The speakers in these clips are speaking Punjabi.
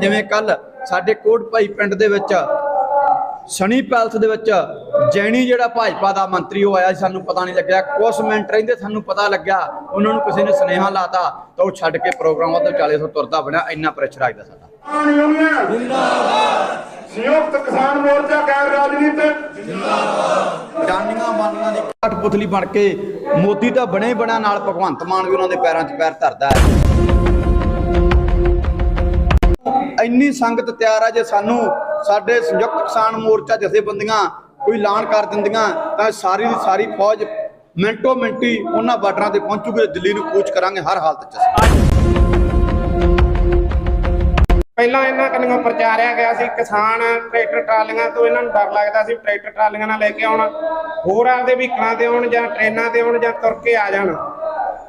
ਜਿਵੇਂ ਕੱਲ ਸਾਡੇ ਕੋਟ ਭਾਈ ਪਿੰਡ ਦੇ ਵਿੱਚ ਸਣੀ ਪੈਲਸ ਦੇ ਵਿੱਚ ਜੈਣੀ ਜਿਹੜਾ ਭਾਜਪਾ ਦਾ ਮੰਤਰੀ ਉਹ ਆਇਆ ਸਾਨੂੰ ਪਤਾ ਨਹੀਂ ਲੱਗਿਆ। ਕੁਝ ਮਿੰਟ ਰਹਿੰਦੇ ਸਾਨੂੰ ਪਤਾ ਲੱਗਿਆ ਉਹਨਾਂ ਨੂੰ ਕਿਸੇ ਨੇ ਸੁਨੇਹਾ ਲਾਤਾ ਤਾਂ ਉਹ ਛੱਡ ਕੇ ਪ੍ਰੋਗਰਾਮ ਵਿਚਾਲੇ ਤੋਂ ਤੁਰਦਾ ਬਣਿਆ ਇੰਨਾ ਪ੍ਰੈਸ਼ਰ ਆਇਦਾ ਸਾਡਾ। ਜਿੰਦਾਬਾਦ। ਸੰਯੁਕਤ ਕਿਸਾਨ ਮੋਰਚਾ ਗੈਰ ਰਾਜਨੀਤਿਕ। ਜਾਨੀਆਂ ਮਾਨੀਆਂ ਦੀ ਕਠਪੁਤਲੀ ਬਣ ਕੇ ਮੋਦੀ ਤਾਂ ਬਣੇ ਬਣਾ ਨਾਲ ਭਗਵੰਤ ਮਾਨ ਵੀ ਉਹਨਾਂ ਦੇ ਪੈਰਾਂ 'ਚ ਪੈਰ ਧਰਦਾ ਹੈ। ਇੰਨੀ ਸੰਗਤ ਤਿਆਰ ਆ ਜੇ ਸਾਨੂੰ ਸਾਡੇ ਸੰਯੁਕਤ ਕਿਸਾਨ ਮੋਰਚਾ ਜਥੇਬੰਦੀਆਂ ਕੋਈ ਐਲਾਨ ਕਰ ਦਿੰਦੀਆਂ, ਤਾਂ ਸਾਰੀ ਦੀ ਸਾਰੀ ਫੌਜ ਮਿੰਟੋ ਮਿੰਟੀ ਉਹਨਾਂ ਬਾਰਡਰਾਂ ਤੇ ਪਹੁੰਚੂਗੀ ਦਿੱਲੀ ਨੂੰ ਕੂਚ ਕਰਾਂਗੇ ਹਰ ਹਾਲਤ 'ਚ ਪਹਿਲਾਂ ਇਹਨਾਂ ਕੰਨਿਓ ਪ੍ਰਚਾਰਿਆ ਗਿਆ ਸੀ, ਕਿਸਾਨ ਟਰੈਕਟਰ ਟਰਾਲੀਆਂ ਤੋਂ ਇਹਨਾਂ ਨੂੰ ਡਰ ਲੱਗਦਾ ਸੀ ਟਰੈਕਟਰ ਟਰਾਲੀਆਂ ਨਾਲ ਲੈ ਕੇ ਆਉਣ। ਹੋਰ ਆਪਦੇ ਵਹੀਕਲਾਂ ਤੇ ਆਉਣ ਜਾਂ ਟ੍ਰੇਨਾਂ ਤੇ ਆਉਣ ਜਾਂ ਤੁਰ ਕੇ ਆ ਜਾਣ।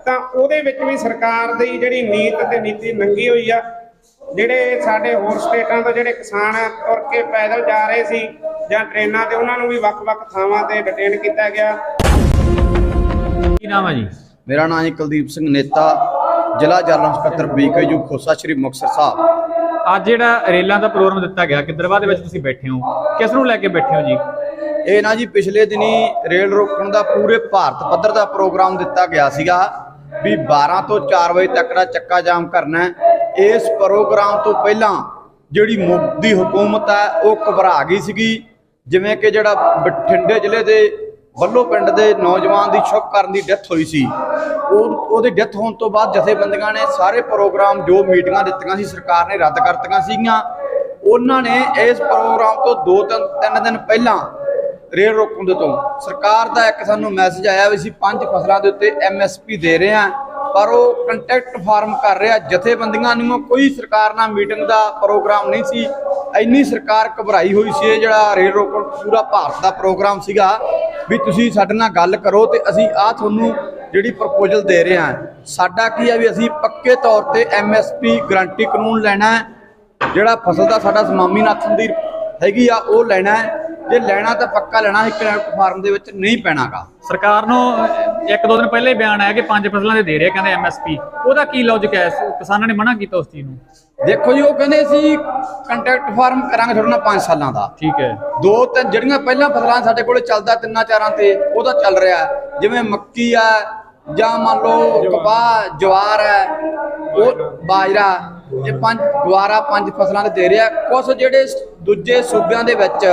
ਤਾਂ ਉਹਦੇ ਵਿੱਚ ਵੀ ਸਰਕਾਰ ਦੀ ਜਿਹੜੀ ਨੀਤ ਤੇ ਨੀਤੀ ਨੰਗੀ ਹੋਈ ਆ ਜਿਹੜੇ ਸਾਡੇ ਹੋਰ ਸਟੇਟਾਂ ਤੋਂ ਜਿਹੜੇ ਕਿਸਾਨ ਤੁਰ ਕੇ ਪੈਦਲ ਜਾ ਰਹੇ ਸੀ ਜਾਂ ਟ੍ਰੇਨਾਂ ਤੇ ਉਹਨਾਂ ਨੂੰ ਵੀ ਵੱਖ-ਵੱਖ ਥਾਵਾਂ ਤੇ ਡਿਟੇਨ ਕੀਤਾ ਗਿਆ। ਕੀ ਨਾਮ ਹੈ ਜੀ? ਮੇਰਾ ਨਾਮ ਹੈ ਕੁਲਦੀਪ ਸਿੰਘ ਨੇਤਾ ਜ਼ਿਲ੍ਹਾ general inspector BKU Khosa Shri Muktsar Sahib. ਅੱਜ ਜਿਹੜਾ ਰੇਲਾਂ ਦਾ ਪ੍ਰੋਗਰਾਮ ਦਿੱਤਾ ਗਿਆ ਕਿਦਰਵਾ ਦੇ ਵਿੱਚ ਤੁਸੀਂ ਬੈਠੇ ਹੋ? ਕਿਸ ਨੂੰ ਲੈ ਕੇ ਬੈਠੇ ਹੋ ਜੀ? ਇਹ ਨਾ ਜੀ ਪਿਛਲੇ ਦਿਨੀ ਰੇਲ ਰੋਕਣ ਦਾ ਪੂਰੇ ਭਾਰਤ ਪੱਧਰ ਦਾ ਪ੍ਰੋਗਰਾਮ ਦਿੱਤਾ ਗਿਆ ਸੀਗਾ ਵੀ 12 ਤੋਂ 4 ਵਜੇ ਤੱਕ ਦਾ ਚੱਕਾ ਜਾਮ ਕਰਨਾ ਹੈ। ਇਸ ਪ੍ਰੋਗਰਾਮ ਤੋਂ ਪਹਿਲਾਂ ਜਿਹੜੀ ਮੋਦੀ ਹਕੂਮਤ ਹੈ, ਉਹ ਘਬਰਾ ਗਈ ਸੀਗੀ। ਜਿਵੇਂ ਕਿ ਜਿਹੜਾ ਬਠਿੰਡੇ ਜ਼ਿਲ੍ਹੇ ਦੇ ਵੱਲੋ ਪਿੰਡ ਦੇ ਨੌਜਵਾਨ ਦੀ ਸ਼ੁਭ ਕਰਨ ਦੀ ਡੈਥ ਹੋਈ ਸੀ। ਉਹ, ਉਹਦੀ ਡੈਥ ਹੋਣ ਤੋਂ ਬਾਅਦ ਜਥੇਬੰਦੀਆਂ ਨੇ ਸਾਰੇ ਪ੍ਰੋਗਰਾਮ ਜੋ ਮੀਟਿੰਗਾਂ ਦਿੱਤੀਆਂ ਸੀ, ਸਰਕਾਰ ਨੇ ਰੱਦ ਕਰਤੀਆਂ ਸੀਗੀਆਂ। ਉਹਨਾਂ ਨੇ ਇਸ ਪ੍ਰੋਗਰਾਮ ਤੋਂ ਦੋ ਤਿੰਨ ਤਿੰਨ ਦਿਨ ਪਹਿਲਾਂ ਰੇਲ ਰੋਕਣ ਦੇ ਤੋਂ ਸਰਕਾਰ ਦਾ ਇੱਕ ਸਾਨੂੰ ਮੈਸੇਜ ਆਇਆ ਵੀ ਅਸੀਂ ਪੰਜ ਫਸਲਾਂ ਦੇ ਉੱਤੇ ਐਮਐਸਪੀ ਦੇ ਰਹੇ ਹਾਂ। ਪਰ ਉਹ ਕੰਟੈਕਟ ਫਾਰਮ ਕਰ ਰਿਹਾ, ਜਥੇਬੰਦੀਆਂ ਨੂੰ ਕੋਈ ਸਰਕਾਰ ਨਾਲ ਮੀਟਿੰਗ ਦਾ ਪ੍ਰੋਗਰਾਮ ਨਹੀਂ ਸੀ। ਇੰਨੀ ਸਰਕਾਰ ਘਬਰਾਈ ਹੋਈ ਸੀ ਇਹ ਜਿਹੜਾ ਰੇਲ ਰੋਕਣ, ਪੂਰਾ ਭਾਰਤ ਦਾ ਪ੍ਰੋਗਰਾਮ ਸੀਗਾ। ਵੀ ਤੁਸੀਂ ਸਾਡੇ ਨਾਲ ਗੱਲ ਕਰੋ ਤੇ ਅਸੀਂ ਆ ਤੁਹਾਨੂੰ ਜਿਹੜੀ ਪ੍ਰਪੋਜ਼ਲ ਦੇ ਰਹੇ ਹਾਂ। ਸਾਡਾ ਕੀ ਹੈ ਵੀ ਅਸੀਂ ਪੱਕੇ ਤੌਰ ਤੇ ਐਮਐਸਪੀ ਗਰੰਟੀ ਕਾਨੂੰਨ ਲੈਣਾ ਹੈ। ਜਿਹੜਾ ਫਸਲ ਦਾ ਸਾਡਾ ਸਮਾਮੀ ਨਾਥਨ ਦੀ ਹੈਗੀ ਆ, ਉਹ ਲੈਣਾ ਹੈ। ਜੇ ਲੈਣਾ ਤਾਂ ਪੱਕਾ ਲੈਣਾ, ਇੱਕ ਫਾਰਮ ਦੇ ਵਿੱਚ ਨਹੀਂ ਪੈਣਾਗਾ। ਸਰਕਾਰ ਨੂੰ ਇੱਕ ਦੋ ਦਿਨ ਪਹਿਲੇ ਹੀ ਬਿਆਨ ਆਇਆ ਕਿ ਪੰਜ ਫਸਲਾਂ ਦੇ ਦੇ ਰਹੇ ਕਹਿੰਦੇ ਐਮਐਸਪੀ ਉਹਦਾ ਕੀ ਲੌਜੀਕ ਹੈ? ਕਿਸਾਨਾਂ ਨੇ ਮਨਾ ਕੀਤਾ ਉਸ ਚੀਜ਼ ਨੂੰ? ਦੇਖੋ ਜੀ ਉਹ ਕਹਿੰਦੇ ਸੀ ਕੰਟੈਕਟ ਫਾਰਮ ਕਰਾਂਗੇ ਤੁਹਾਡੇ ਨਾਲ 5 ਸਾਲਾਂ ਦਾ। ਠੀਕ ਹੈ। ਦੋ ਤਿੰਨ ਜਿਹੜੀਆਂ ਪਹਿਲਾਂ ਫਸਲਾਂ ਸਾਡੇ ਕੋਲੇ ਚੱਲਦਾ ਤਿੰਨਾਂ ਚਾਰਾਂ ਤੇ ਉਹਦਾ ਚੱਲ ਰਿਹਾ। ਜਿਵੇਂ ਮੱਕੀ ਆ ਜਾਂ ਮੰਨ ਲਓ ਕਪਾਹ ਜਵਾਰ ਹੈ ਉਹ ਬਾਜਰਾ ਇਹ ਪੰਜ ਗਵਾਰਾ ਪੰਜ ਫਸਲਾਂ ਦੇ ਦੇ ਰਿਹਾ ਕੁਝ ਜਿਹੜੇ ਦੂਜੇ ਸੂਬਿਆਂ ਦੇ ਵਿੱਚ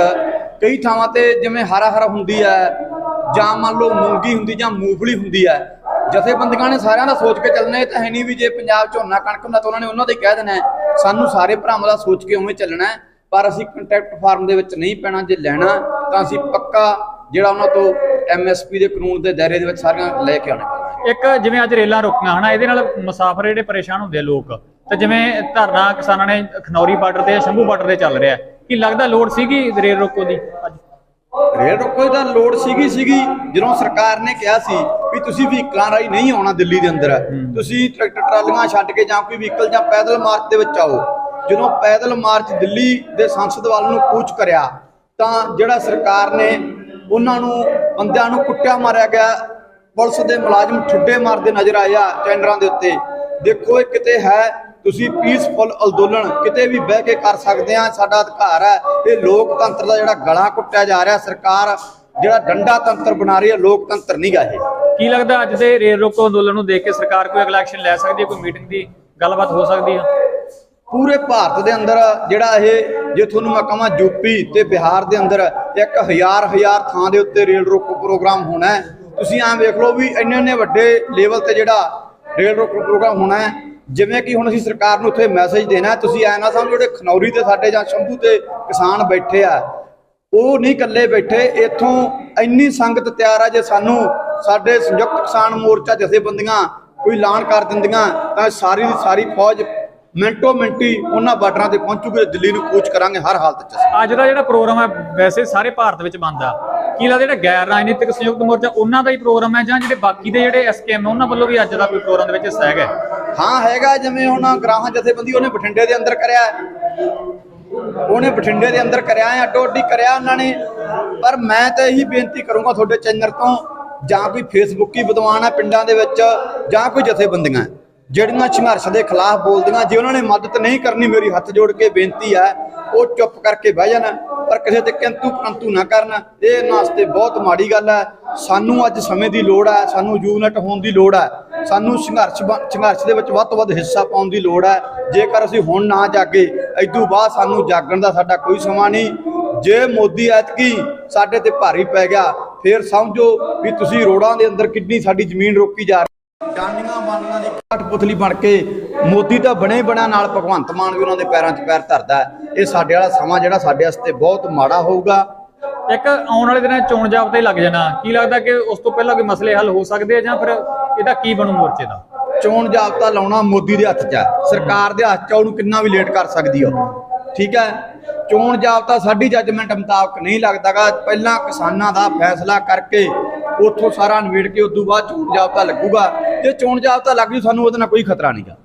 ਕਈ ਥਾਵਾਂ ਤੇ ਜਿਵੇਂ ਹਰਾ ਹਰਾ ਹੁੰਦੀ ਹੈ ਜਾਂ ਮੰਨ ਲਓ ਮੂੰਗੀ ਹੁੰਦੀ ਜਾਂ ਮੂੰਗਫਲੀ ਹੁੰਦੀ ਹੈ, ਜਥੇਬੰਦੀਆਂ ਨੇ ਸਾਰਿਆਂ ਦਾ ਸੋਚ ਕੇ ਚੱਲਣਾ ਇਹ ਤਾਂ ਹੈ ਨਹੀਂ ਵੀ ਜੇ ਪੰਜਾਬ ਝੋਨਾ ਕਣਕ ਹੁੰਦਾ ਤਾਂ ਉਹਨਾਂ ਨੇ ਉਹਨਾਂ ਦੇ ਕਹਿ ਦੇਣਾ ਸਾਨੂੰ ਸਾਰੇ ਭਰਾਵਾਂ ਦਾ ਸੋਚ ਕੇ ਉਵੇਂ ਚੱਲਣਾ ਪਰ ਅਸੀਂ ਕੰਟੈਕਟ ਫਾਰਮ ਦੇ ਵਿੱਚ ਨਹੀਂ ਪੈਣਾ, ਜੇ ਲੈਣਾ ਤਾਂ ਅਸੀਂ ਪੱਕਾ ਜਿਹੜਾ ਉਹਨਾਂ ਤੋਂ ਐਮਐਸਪੀ ਦੇ ਕਾਨੂੰਨ ਦੇ ਦਾਇਰੇ ਦੇ ਵਿੱਚ ਸਾਰੀਆਂ ਲੈ ਕੇ ਆਉਣਾ ਇੱਕ ਜਿਵੇਂ ਅੱਜ ਰੇਲਾਂ ਰੁਕੀਆਂ ਹਨਾ, ਇਹਦੇ ਨਾਲ ਮੁਸਾਫਰ ਜਿਹੜੇ ਪਰੇਸ਼ਾਨ ਹੁੰਦੇ ਆ ਲੋਕ, ਤੇ ਜਿਵੇਂ ਧਰਨਾ ਕਿਸਾਨਾਂ ਨੇ ਖਨੌਰੀ ਬਾਰਡਰ ਤੇ ਸ਼ੰਭੂ ਬਾਰਡਰ ਤੇ ਚੱਲ ਰਿਹਾ ਕੀ ਲੱਗਦਾ ਲੋੜ ਸੀਗੀ ਰੇਲ ਰੋਕੋ ਦੀ ਅੱਜ? ਰੇਲ ਰੋਕੋ ਦੀ ਲੋੜ ਸੀਗੀ ਸੀਗੀ। ਜਦੋਂ ਸਰਕਾਰ ਨੇ ਕਿਹਾ ਸੀ ਵੀ ਤੁਸੀਂ ਵਹੀਕਲਾਂ ਰਾਹੀਂ ਨਹੀਂ ਆਉਣਾ ਦਿੱਲੀ ਦੇ ਅੰਦਰ ਤੁਸੀਂ ਟਰੈਕਟਰ ਟਰਾਲੀਆਂ ਛੱਡ ਕੇ ਜਾਂ ਕੋਈ ਵਹੀਕਲ ਜਾਂ ਪੈਦਲ ਮਾਰਚ ਦੇ ਵਿੱਚ ਆਓ। ਜਦੋਂ ਪੈਦਲ ਮਾਰਚ ਦਿੱਲੀ ਦੇ ਸੰਸਦ ਵੱਲ ਨੂੰ ਕੂਚ ਕਰਿਆ ਤਾਂ ਜਿਹੜਾ ਸਰਕਾਰ ਨੇ ਉਹਨਾਂ ਨੂੰ ਬੰਦਿਆਂ ਨੂੰ ਕੁੱਟਿਆ ਮਾਰਿਆ ਗਿਆ ਪੁਲਿਸ ਦੇ ਮੁਲਾਜ਼ਮ ਠੁੱਡੇ ਮਾਰਦੇ ਨਜ਼ਰ ਆਏ ਆ ਟੈਂਡਰਾਂ ਦੇ ਉੱਤੇ। ਦੇਖੋ ਇਹ ਕਿਤੇ ਹੈ ਤੁਸੀਂ ਪੀਸਫੁਲ ਅੰਦੋਲਨ ਕਿਤੇ ਵੀ ਬਹਿ ਕੇ ਕਰ ਸਕਦੇ ਆ ਸਾਡਾ ਅਧਿਕਾਰ ਹੈ। ਇਹ ਲੋਕਤੰਤਰ ਦਾ ਜਿਹੜਾ ਗਲਾ ਕੁੱਟਿਆ ਜਾ ਰਿਹਾ ਸਰਕਾਰ ਜਿਹੜਾ ਡੰਡਾ ਤੰਤਰ ਬਣਾ ਰਹੀ ਹੈ ਲੋਕਤੰਤਰ ਨਹੀਂ ਗਾ ਇਹ। ਕੀ ਲੱਗਦਾ ਅੱਜ ਦੇ ਰੇਲ ਰੋਕੋ ਅੰਦੋਲਨ ਨੂੰ ਦੇਖ ਕੇ ਸਰਕਾਰ ਕੋਈ ਅਗਲਾ ਐਕਸ਼ਨ ਲੈ ਸਕਦੀ ਹੈ ਕੋਈ ਮੀਟਿੰਗ ਦੀ ਗੱਲਬਾਤ ਹੋ ਸਕਦੀ ਹੈ? ਪੂਰੇ ਭਾਰਤ ਦੇ ਅੰਦਰ ਜਿਹੜਾ ਇਹ ਜੇ ਤੁਹਾਨੂੰ ਮੈਂ ਕਹਾਂ ਯੂਪੀ ਤੇ ਬਿਹਾਰ ਦੇ ਅੰਦਰ ਇੱਕ ਹਜ਼ਾਰ ਹਜ਼ਾਰ ਥਾਂ ਦੇ ਉੱਤੇ ਰੇਲ ਰੋਕੋ ਪ੍ਰੋਗਰਾਮ ਹੋਣਾ ਤੁਸੀਂ ਐਂ ਵੇਖ ਲਓ ਵੀ ਇੰਨੇ ਇੰਨੇ ਵੱਡੇ ਲੈਵਲ ਤੇ ਜਿਹੜਾ ਰੇਲ ਰੋਕੋ ਪ੍ਰੋਗਰਾਮ ਹੋਣਾ ਹੈ ਜਿਵੇਂ ਕਿ ਹੁਣ ਅਸੀਂ ਸਰਕਾਰ ਨੂੰ ਉੱਥੇ ਮੈਸੇਜ ਦੇਣਾ, ਤੁਸੀਂ ਐਂ ਨਾ ਸਮਝੋ ਜਿਹੜੇ ਖਨੌਰੀ ਤੇ ਸਾਡੇ ਜਾਂ ਸ਼ੰਭੂ ਤੇ ਕਿਸਾਨ ਬੈਠੇ ਆ, ਉਹ ਨਹੀਂ ਇਕੱਲੇ ਬੈਠੇ, ਇੱਥੋਂ ਇੰਨੀ ਸੰਗਤ ਤਿਆਰ ਆ ਜੇ ਸਾਨੂੰ ਸਾਡੇ ਸੰਯੁਕਤ ਕਿਸਾਨ ਮੋਰਚਾ ਜਥੇਬੰਦੀਆਂ ਕੋਈ ਐਲਾਨ ਕਰ ਦਿੰਦੀਆਂ, ਤਾਂ ਸਾਰੀ ਦੀ ਸਾਰੀ ਫੌਜ ਮਿੰਟੋ ਮਿੰਟੀ ਉਹਨਾਂ ਬਾਰਡਰਾਂ ਤੇ ਪਹੁੰਚੂਗੇ ਦਿੱਲੀ ਨੂੰ ਕੂਚ ਕਰਾਂਗੇ ਹਰ ਹਾਲਤ 'ਚ ਅੱਜ ਦਾ ਜਿਹੜਾ ਪ੍ਰੋਗਰਾਮ ਹੈ, ਵੈਸੇ ਸਾਰੇ ਭਾਰਤ ਵਿੱਚ ਬੰਦ ਆ। ਕੀ ਲੱਗਦਾ ਜਿਹੜਾ ਗੈਰ ਰਾਜਨੀਤਿਕ ਸੰਯੁਕਤ ਮੋਰਚਾ, ਉਹਨਾਂ ਦਾ ਹੀ ਪ੍ਰੋਗਰਾਮ ਹੈ ਜਾਂ ਜਿਹੜੇ ਬਾਕੀ ਦੇ ਜਿਹੜੇ ਐਸਕੇਐਮ ਉਹਨਾਂ ਵੱਲੋਂ ਵੀ ਅੱਜ ਦਾ ਕੋਈ ਪ੍ਰੋਗਰਾਮ ਦੇ ਵਿੱਚ ਹਿੱਸਾ ਹੈਗਾ ਹਾਂ, ਹੈਗਾ ਜਿਵੇਂ ਹੁਣ ਗ੍ਰਾਹਾਂ ਜਥੇਬੰਦੀ ਉਹਨੇ ਬਠਿੰਡੇ ਦੇ ਅੰਦਰ ਕਰਿਆ ਉਹਨੇ ਬਠਿੰਡੇ ਦੇ ਅੰਦਰ ਕਰਿਆ ਹੈ, ਅੱਡੋ ਅੱਡੀ ਕਰਿਆ ਉਹਨਾਂ ਨੇ। ਪਰ ਮੈਂ ਤਾਂ ਇਹੀ ਬੇਨਤੀ ਕਰੂੰਗਾ ਤੁਹਾਡੇ ਚੈਨਲ ਤੋਂ, ਜਾਂ ਕੋਈ ਫੇਸਬੁੱਕ ਹੀ ਵਿਦਵਾਨ ਹੈ ਪਿੰਡਾਂ ਦੇ ਵਿੱਚ, ਜਾਂ ਕੋਈ ਜਥੇਬੰਦੀਆਂ ਜਿਹੜੀਆਂ ਸੰਘਰਸ਼ ਦੇ ਖਿਲਾਫ ਬੋਲਦੀਆਂ, ਜੇ ਉਹਨਾਂ ਨੇ ਮਦਦ ਨਹੀਂ ਕਰਨੀ ਮੇਰੀ ਹੱਥ ਜੋੜ ਕੇ ਬੇਨਤੀ ਹੈ, ਉਹ ਚੁੱਪ ਕਰਕੇ ਬਹਿ ਜਾਣ, ਪਰ ਕਿਸੇ ਤੇ ਕਿੰਤੂ ਪਰੰਤੂ ਨਾ ਕਰਨ। ਇਹ ਇਹਨਾਂ ਵਾਸਤੇ ਬਹੁਤ ਮਾੜੀ ਗੱਲ ਹੈ। ਸਾਨੂੰ ਅੱਜ ਸਮੇਂ ਦੀ ਲੋੜ ਹੈ, ਸਾਨੂੰ ਯੂਨਿਟ ਹੋਣ ਦੀ ਲੋੜ ਹੈ। ਸਾਨੂੰ ਸੰਘਰਸ਼ ਬ- ਸੰਘਰਸ਼ ਦੇ ਵਿੱਚ ਵੱਧ ਤੋਂ ਵੱਧ ਹਿੱਸਾ ਪਾਉਣ ਦੀ ਲੋੜ ਹੈ। ਜੇਕਰ ਅਸੀਂ ਹੁਣ ਨਾ ਜਾਗੇ ਇਦੋਂ ਬਾਅਦ ਸਾਨੂੰ ਜਾਗਣ ਦਾ ਸਾਡਾ ਕੋਈ ਸਮਾਂ ਨਹੀਂ। ਜੇ ਮੋਦੀ ਐਤਕੀ ਸਾਡੇ ਤੇ ਭਾਰੀ ਪੈ ਗਿਆ, ਫਿਰ ਸਮਝੋ ਵੀ ਤੁਸੀਂ ਰੋੜਾਂ ਦੇ ਅੰਦਰ ਕਿੰਨੀ ਸਾਡੀ ਜ਼ਮੀਨ ਰੋਕੀ ਜਾ ਜਾਨੀਆਂ ਬਾਨੀਆਂ ਦੀ ਕਠਪੁਤਲੀ ਬਣ ਕੇ ਮੋਦੀ ਤਾਂ ਬਣੇ ਬਣਾ ਨਾਲ ਭਗਵੰਤ ਮਾਨ ਵੀ ਉਹਨਾਂ ਦੇ ਪੈਰਾਂ 'ਚ ਪੈਰ ਧਰਦਾ ਹੈ। ਇਹ ਸਾਡੇ ਵਾਲਾ ਸਮਾਂ ਜਿਹੜਾ ਸਾਡੇ ਵਾਸਤੇ ਬਹੁਤ ਮਾੜਾ ਹੋਊਗਾ। ਇੱਕ ਆਉਣ ਵਾਲੇ ਦਿਨਾਂ 'ਚ ਚੋਣ ਜਾਬਤੇ ਲੱਗ ਜਾਣਾ। ਕੀ ਲੱਗਦਾ ਕਿ ਉਸ ਤੋਂ ਪਹਿਲਾਂ ਕੋਈ ਮਸਲੇ ਹੱਲ ਹੋ ਸਕਦੇ ਆ ਜਾਂ ਫਿਰ ਇਹਦਾ ਕੀ ਬਣੂ ਮੋਰਚੇ ਦਾ? ਚੋਣ ਜਾਬਤਾ ਲਾਉਣਾ ਮੋਦੀ ਦੇ ਹੱਥ 'ਚ ਹੈ। ਸਰਕਾਰ ਦੇ ਹੱਥ 'ਚ ਆ, ਉਹਨੂੰ ਕਿੰਨਾ ਵੀ ਲੇਟ ਕਰ ਸਕਦੀ ਆ ਉਹ। ਠੀਕ ਹੈ? ਚੋਣ ਜਾਬਤਾ ਸਾਡੀ ਜੱਜਮੈਂਟ ਮੁਤਾਬਕ ਨਹੀਂ ਲੱਗਦਾਗਾ। ਪਹਿਲਾਂ ਕਿਸਾਨਾਂ ਦਾ ਫੈਸਲਾ ਕਰਕੇ ਉੱਥੋਂ ਸਾਰਾ ਨਿਬੇੜ ਕੇ ਉਦੋਂ ਬਾਅਦ ਚੋਣ ਜਾਬਤਾ ਲੱਗੂਗਾ। ਜੇ ਚੋਣ ਜਾਬਤਾ ਲੱਗ ਜੂ, ਸਾਨੂੰ ਉਹਦੇ ਨਾਲ ਕੋਈ ਖਤਰਾ ਨਹੀਂਗਾ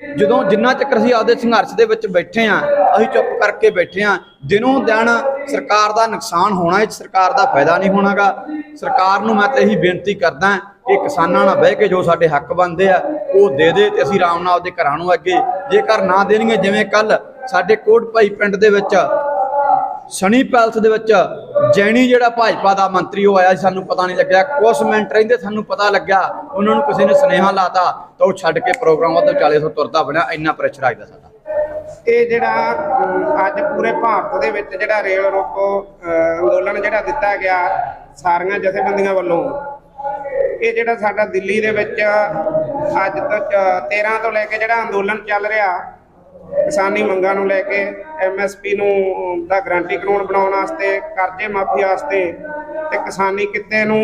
ਜਦੋਂ ਜਿੰਨਾ ਚੱਕਰ ਅਸੀਂ ਆਪਦੇ ਸੰਘਰਸ਼ ਦੇ ਵਿੱਚ ਬੈਠੇ ਆ ਅਸੀਂ ਚੁੱਪ ਕਰਕੇ ਬੈਠੇ ਆ ਦਿਨੋਂ ਦਿਨ ਸਰਕਾਰ ਦਾ ਨੁਕਸਾਨ ਹੋਣਾ ਇਹ ਸਰਕਾਰ ਦਾ ਫਾਇਦਾ ਨਹੀਂ ਹੋਣਾਗਾ। ਸਰਕਾਰ ਨੂੰ ਮੈਂ ਤਾਂ ਇਹੀ ਬੇਨਤੀ ਕਰਦਾ ਕਿ ਕਿਸਾਨਾਂ ਨਾਲ ਬਹਿ ਕੇ ਜੋ ਸਾਡੇ ਹੱਕ ਬਣਦੇ ਆ, ਉਹ ਦੇ ਦੇ ਤੇ ਅਸੀਂ ਆਰਾਮ ਨਾਲ ਆਪਦੇ ਘਰਾਂ ਨੂੰ ਅੱਗੇ, ਜੇਕਰ ਨਾ ਦੇਣਗੇ, ਜਿਵੇਂ ਕੱਲ ਸਾਡੇ ਕੋਟ ਭਾਈ ਪਿੰਡ ਦੇ ਵਿੱਚ, ਸਣੀ ਪੈਲਸ ਦੇ ਵਿੱਚ ਜੈਣੀ ਜਿਹੜਾ ਭਾਜਪਾ ਦਾ ਮੰਤਰੀ ਉਹ ਆਇਆ ਸਾਨੂੰ ਪਤਾ ਨਹੀਂ ਲੱਗਿਆ। ਕੁਝ ਮਿੰਟ ਰਹਿੰਦੇ ਸਾਨੂੰ ਪਤਾ ਲੱਗਿਆ ਉਹਨਾਂ ਨੂੰ ਕਿਸੇ ਨੇ ਸੁਨੇਹਾ ਲਾਤਾ ਤਾਂ ਉਹ ਛੱਡ ਕੇ ਪ੍ਰੋਗਰਾਮ ਵੱਲ ਚਾਲੇ ਤੁਰਦਾ ਬਣਿਆ ਇੰਨਾ ਪ੍ਰੈਸ਼ਰ ਆਇਦਾ ਸਾਡਾ। ਇਹ ਜਿਹੜਾ ਅੱਜ ਪੂਰੇ ਭਾਰਤ ਦੇ ਵਿੱਚ ਜਿਹੜਾ ਰੇਲ ਰੋਕੋ ਅ, ਅੰਦੋਲਨ ਜਿਹੜਾ ਦਿੱਤਾ ਗਿਆ ਸਾਰੀਆਂ ਜਥੇਬੰਦੀਆਂ ਵੱਲੋਂ ਇਹ ਜਿਹੜਾ ਸਾਡਾ ਦਿੱਲੀ ਦੇ ਵਿੱਚ ਅੱਜ ਤੋਂ ਚ- 13 ਤੋਂ ਲੈ ਕੇ ਜਿਹੜਾ ਅੰਦੋਲਨ ਚੱਲ ਰਿਹਾ ਕਿਸਾਨੀ ਮੰਗਾਂ ਨੂੰ ਲੈ ਕੇ ਐਮਐਸਪੀ ਨੂੰ ਦਾ ਗਰੰਟੀ ਕਾਨੂੰਨ ਬਣਾਉਣ ਵਾਸਤੇ, ਕਰਜ਼ੇ ਮਾਫੀ ਵਾਸਤੇ ਤੇ ਕਿਸਾਨੀ ਕਿੱਤੇ ਨੂੰ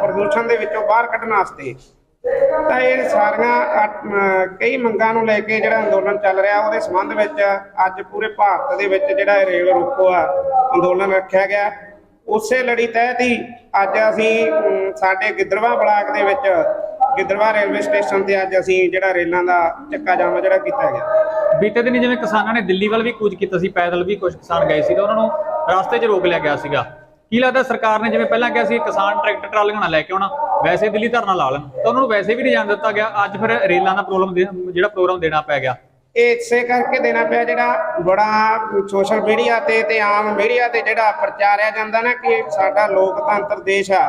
ਪ੍ਰਦੂਸ਼ਣ ਦੇ ਵਿੱਚੋਂ ਬਾਹਰ ਕੱਢਣ ਵਾਸਤੇ ਤਾਂ ਇਹ ਸਾਰੀਆਂ ਕਈ ਮੰਗਾਂ ਨੂੰ ਲੈ ਕੇ ਜਿਹੜਾ ਅੰਦੋਲਨ ਚੱਲ ਰਿਹਾ, ਉਹਦੇ ਸੰਬੰਧ ਵਿੱਚ ਅੱਜ ਪੂਰੇ ਭਾਰਤ ਦੇ ਵਿੱਚ ਜਿਹੜਾ ਇਹ ਰੇਲ ਰੋਕੋ ਆ, ਅੰਦੋਲਨ ਰੱਖਿਆ ਗਿਆ। ਉਸੇ ਲੜੀ ਤਹਿਤ ਹੀ ਅੱਜ ਅਸੀਂ ਸਾਡੇ ਗਿੱਦੜਵਾ ਬਲਾਕ ਦੇ ਵਿੱਚ ਗਿੱਦੜਵਾ ਰੇਲਵੇ ਸਟੇਸ਼ਨ ਤੇ ਅੱਜ ਅਸੀਂ ਜਿਹੜਾ ਰੇਲਾਂ ਦਾ ਚੱਕਾ ਜਾਮ ਜਿਹੜਾ ਕੀਤਾ ਗਿਆ। ਬੀਤੇ ਦਿਨੀ ਜਿਵੇਂ ਕਿਸਾਨਾਂ ਨੇ ਦਿੱਲੀ ਵੱਲ ਵੀ ਕੂਚ ਕੀਤਾ ਸੀ ਪੈਦਲ ਵੀ ਕੁਝ ਕਿਸਾਨ ਗਏ ਸੀ ਤਾਂ ਉਹਨਾਂ ਨੂੰ ਰਸਤੇ 'ਚ ਰੋਕ ਲਿਆ ਗਿਆ ਸੀਗਾ। ਕੀ ਲੱਗਦਾ ਸਰਕਾਰ ਨੇ ਜਿਵੇਂ ਪਹਿਲਾਂ ਕਿਹਾ ਸੀ ਕਿਸਾਨ ਟਰੈਕਟਰ ਟਰਾਲੀਆਂ ਨਾ ਲੈ ਕੇ ਆਉਣਾ ਵੈਸੇ ਦਿੱਲੀ ਧਰਨਾ ਲਾ ਲੈਣ। ਤਾਂ ਉਹਨਾਂ ਨੂੰ ਵੈਸੇ ਵੀ ਨਹੀਂ ਜਾਣ ਦਿੱਤਾ ਗਿਆ ਅੱਜ ਫਿਰ ਰੇਲਾਂ ਦਾ ਪ੍ਰੋਬਲਮ ਜਿਹੜਾ ਪ੍ਰੋਗਰਾਮ ਦੇਣਾ ਪੈ ਗਿਆ। ਇਹ ਇਸੇ ਕਰਕੇ ਦੇਣਾ ਪਿਆ ਜਿਹੜਾ ਬੜਾ ਸੋਸ਼ਲ ਮੀਡੀਆ ਤੇ ਤੇ ਆਮ ਮੀਡੀਆ ਤੇ ਜਿਹੜਾ ਪ੍ਰਚਾਰਿਆ ਜਾਂਦਾ ਨਾ ਕਿ ਸਾਡਾ ਲੋਕਤੰਤਰ ਦੇਸ਼ ਆ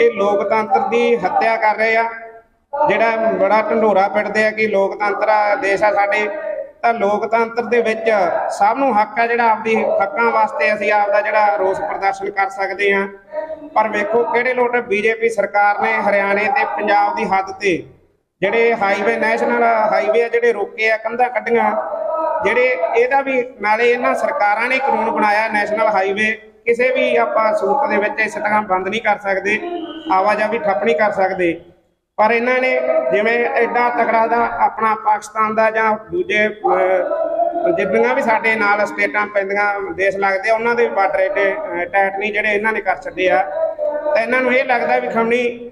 ਇਹ ਲੋਕਤੰਤਰ ਦੀ ਹੱਤਿਆ ਕਰ ਰਹੇ ਆ। ਜਿਹੜਾ ਬੜਾ ਢੰਡੋਰਾ ਪਿੱਟਦੇ ਆ ਕਿ ਲੋਕਤੰਤਰ ਆ, ਦੇਸ਼ ਆ ਸਾਡੇ, ਤਾਂ ਲੋਕਤੰਤਰ ਦੇ ਵਿੱਚ ਸਭ ਨੂੰ ਹੱਕ ਆ ਜਿਹੜਾ ਆਪਦੀ ਹੱਕਾਂ ਵਾਸਤੇ ਅਸੀਂ ਆਪਦਾ ਜਿਹੜਾ ਰੋਸ ਪ੍ਰਦਰਸ਼ਨ ਕਰ ਸਕਦੇ ਆ। ਪਰ ਵੇਖੋ ਕਿਹੜੇ ਲੋਟ ਬੀਜੇਪੀ ਸਰਕਾਰ ਨੇ ਹਰਿਆਣੇ ਤੇ ਪੰਜਾਬ ਦੀ ਹੱਦ ਤੇ ਜਿਹੜੇ ਹਾਈਵੇ ਨੈਸ਼ਨਲ ਹਾਈਵੇ ਆ ਜਿਹੜੇ ਰੋਕੇ ਆ, ਕੰਧਾਂ ਕੱਢੀਆਂ, ਜਿਹੜੇ ਇਹਦਾ ਵੀ ਨਾਲੇ ਇਹਨਾਂ ਸਰਕਾਰਾਂ ਨੇ ਕਾਨੂੰਨ ਬਣਾਇਆ ਨੈਸ਼ਨਲ ਹਾਈਵੇ ਕਿਸੇ ਵੀ ਆਪਾਂ ਸੂਰਤ ਦੇ ਵਿੱਚ ਇਸ ਤਰ੍ਹਾਂ ਬੰਦ ਨਹੀਂ ਕਰ ਸਕਦੇ ਆਵਾਜਾਈ ਠੱਪ ਨਹੀਂ ਕਰ ਸਕਦੇ। ਪਰ ਇਹਨਾਂ ਨੇ ਜਿਵੇਂ ਐਡਾ ਤਕੜਾ ਦਾ ਆਪਣਾ ਪਾਕਿਸਤਾਨ ਦਾ ਜਾਂ ਦੂਜੇ ਜਿੰਨੀਆਂ ਵੀ ਸਾਡੇ ਨਾਲ ਸਟੇਟਾਂ ਪੈਂਦੀਆਂ, ਦੇਸ਼ ਲੱਗਦੇ ਆ ਉਹਨਾਂ ਦੇ ਬਾਰਡਰ ਏਡੇ ਟੈਟ ਨਹੀਂ ਜਿਹੜੇ ਇਹਨਾਂ ਨੇ ਕਰ ਛੱਡੇ ਆ। ਤਾਂ ਇਹਨਾਂ ਨੂੰ ਇਹ ਲੱਗਦਾ ਵੀ ਖਮਣੀ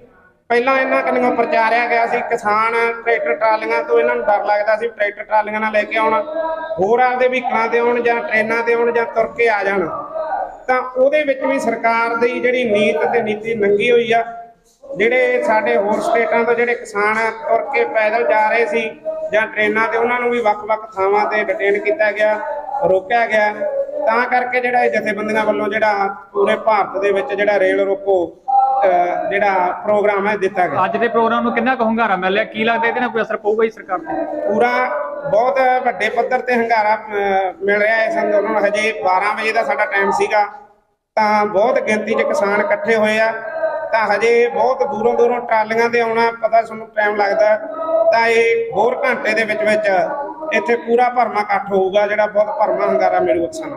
ਪਹਿਲਾਂ ਇਹਨਾਂ ਕੰਨਿਓ ਪ੍ਰਚਾਰਿਆ ਗਿਆ ਸੀ, ਕਿਸਾਨ ਟਰੈਕਟਰ ਟਰਾਲੀਆਂ ਤੋਂ ਇਹਨਾਂ ਨੂੰ ਡਰ ਲੱਗਦਾ ਸੀ, ਟਰੈਕਟਰ ਟਰਾਲੀਆਂ ਨਾਲ ਲੈ ਕੇ ਆਉਣ। ਹੋਰ ਆਪਦੇ ਵਹੀਕਲਾਂ ਤੇ ਆਉਣ ਜਾਂ ਟ੍ਰੇਨਾਂ ਤੇ ਆਉਣ ਜਾਂ ਤੁਰ ਕੇ ਆ ਜਾਣ। ਤਾਂ ਉਹਦੇ ਵਿੱਚ ਵੀ ਸਰਕਾਰ ਦੀ ਜਿਹੜੀ ਨੀਤ ਤੇ ਨੀਤੀ ਨੰਗੀ ਹੋਈ ਆ, ਜਿਹੜੇ ਸਾਡੇ ਹੋਰ ਸਟੇਟਾਂ ਤੋਂ ਜਿਹੜੇ ਕਿਸਾਨ ਤੁਰ ਕੇ ਪੈਦਲ ਜਾ ਰਹੇ ਸੀ ਜਾਂ ਟ੍ਰੇਨਾਂ ਤੇ, ਉਹਨਾਂ ਨੂੰ ਵੀ ਵੱਖ-ਵੱਖ ਥਾਵਾਂ ਤੇ ਡਿਟੇਨ ਕੀਤਾ ਗਿਆ, ਰੋਕਿਆ ਗਿਆ। ਤਾਂ ਕਰਕੇ ਜਿਹੜਾ ਇਹ ਜਥੇਬੰਦੀਆਂ ਵੱਲੋਂ ਜਿਹੜਾ ਪੂਰੇ ਭਾਰਤ ਦੇ ਵਿੱਚ ਜਿਹੜਾ ਰੇਲ ਰੋਕੋ ਜਿਹੜਾ ਪ੍ਰੋਗਰਾਮ ਹੈ ਦਿੱਤਾ ਗਿਆ। ਅੱਜ ਦੇ ਪ੍ਰੋਗਰਾਮ ਨੂੰ ਕਿੰਨਾ ਕੁ ਹੁੰਗਾਰਾ ਮਿਲ ਰਿਹਾ? ਕੀ ਲੱਗਦਾ ਇਹਦੇ ਨਾਲ ਕੋਈ ਅਸਰ ਪਊਗਾ ਜੀ ਸਰਕਾਰ ਤੇ? ਪੂਰਾ ਬਹੁਤ ਵੱਡੇ ਪੱਧਰ ਤੇ ਹੰਗਾਰਾ ਮਿਲ ਰਿਹਾ ਹੈ ਇਸ ਅੰਦੋਲਨ ਹਜੇ 12 ਵਜੇ ਦਾ ਸਾਡਾ ਟਾਈਮ ਸੀਗਾ ਤਾਂ ਬਹੁਤ ਗਿਣਤੀ 'ਚ ਕਿਸਾਨ ਇਕੱਠੇ ਹੋਏ ਆ। ਤਾਂ ਹਜੇ ਬਹੁਤ ਦੂਰੋਂ ਦੂਰੋਂ ਟਰਾਲੀਆਂ ਤੇ ਆਉਣਾ ਪਤਾ ਤੁਹਾਨੂੰ ਟਾਈਮ ਲੱਗਦਾ। ਤਾਂ ਇਹ ਹੋਰ ਘੰਟੇ ਦੇ ਵਿੱਚ ਵਿੱਚ ਇੱਥੇ ਪੂਰਾ ਭਰਮਾ ਇਕੱਠ ਹੋਊਗਾ ਜਿਹੜਾ ਬਹੁਤ ਭਰਮਾ ਹੰਗਾਰਾ ਮਿਲੂ ਕਿਸਾਨਾਂ